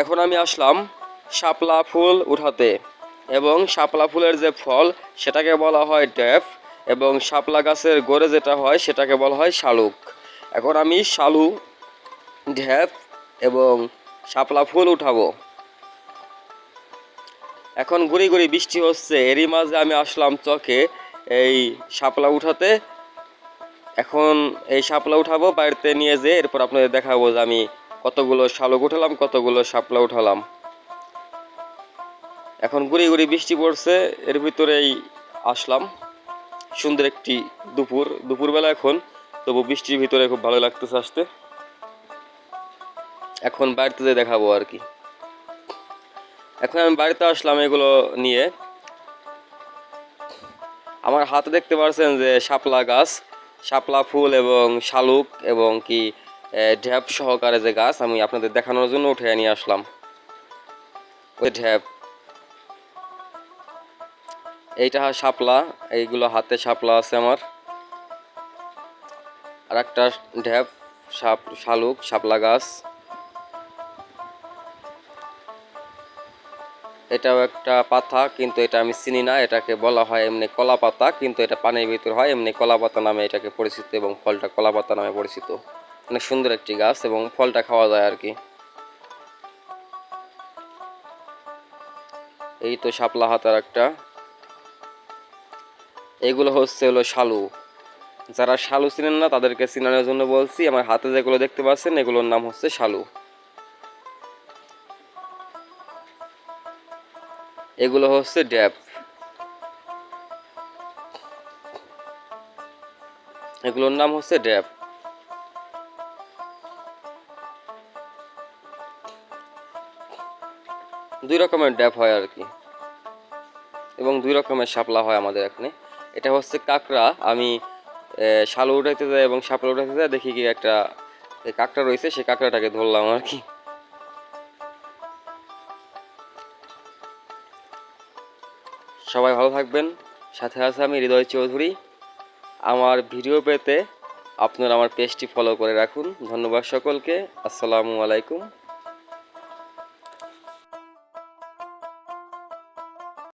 এখন আমি আসলাম শাপলা ফুল উঠাতে। এবং শাপলা ফুলের যে ফল, সেটাকে বলা হয় ড্যাফ এবং শাপলা গাছের গোড়ে যেটা হয়, সেটাকে বলা হয় শালুক। এখন আমি শালু ঢ্যাপ এবং শাপলা ফুল উঠাবো। এখন গুড়ি গুড়ি বৃষ্টি হচ্ছে, এরই মাঝে আমি আসলাম চকে এই শাপলা উঠাতে। এখন এই শাপলা উঠাবো, বাড়িতে নিয়ে যেয়ে এরপর আপনাদের দেখাবো যে আমি কতগুলো শালুক উঠালাম, কতগুলো শাপলা উঠালাম। এখন গুড়ি গুড়ি বৃষ্টি পড়ছে, এর ভিতরেই আসলাম। সুন্দর একটি দুপুর, দুপুরবেলা এখন, তবু বৃষ্টির ভিতরে খুব ভালো লাগতেছে আসতে। এখন বাড়িতে যেয়ে দেখাবো আর কি। এখন আমি বাড়িতে আসলাম এগুলো নিয়ে। আমার হাতে দেখতে পারছেন যে শাপলা গাছ, শাপলা ফুল এবং শালুক এবং কি ঢ্যাপ সহকারে যে গাছ আমি আপনাদের দেখানোর জন্য উঠে নিয়ে আসলাম। ওই ঢ্যাপ। এইটা শাপলা, এইগুলো হাতে শাপলা আছে আমার। আর একটা ঢ্যাপ, শাপ, শালুক, শাপলা গাছ। এটাও একটা পাতা, কিন্তু এটা আমি চিনি না, এটাকে বলা হয় এমনি কলা পাতা, কিন্তু এটা পানির ভিতর হয়, এমনি কলা পাতা নামে এটাকে পরিচিত এবং ফলটা কলা পাতা নামে পরিচিত। অনেক সুন্দর একটি গাছ এবং ফলটা খাওয়া যায় আর কি। এই তো শাপলা হাতার একটা। এগুলো হচ্ছে হলো শালু। যারা শালু চিনেন না, তাদেরকে চিনানোর জন্য বলছি, আমার হাতে যেগুলো দেখতে পাচ্ছেন, এগুলোর নাম হচ্ছে শালু। এগুলো হচ্ছে ড্যাপ এগুলোর নাম হচ্ছে ড্যাপ দুই রকমের ড্যাপ হয় আর কি। এবং দুই রকমের শাপলা হয় আমাদের এখানে। এটা হচ্ছে কাঁকড়া। আমি শালু উঠাইতে যাই এবং শাপলা উঠাইতে যাই, দেখি কি একটা কাঁকড়া রয়েছে, সেই কাঁকড়াটাকে ধরলাম আর কি। সবাই ভালো থাকবেন। সাথে আছে আমি হৃদয় চৌধুরী। আমার ভিডিও পেতে আপনারা আমার পেজটি ফলো করে রাখুন। ধন্যবাদ সকলকে। আসসালামু আলাইকুম।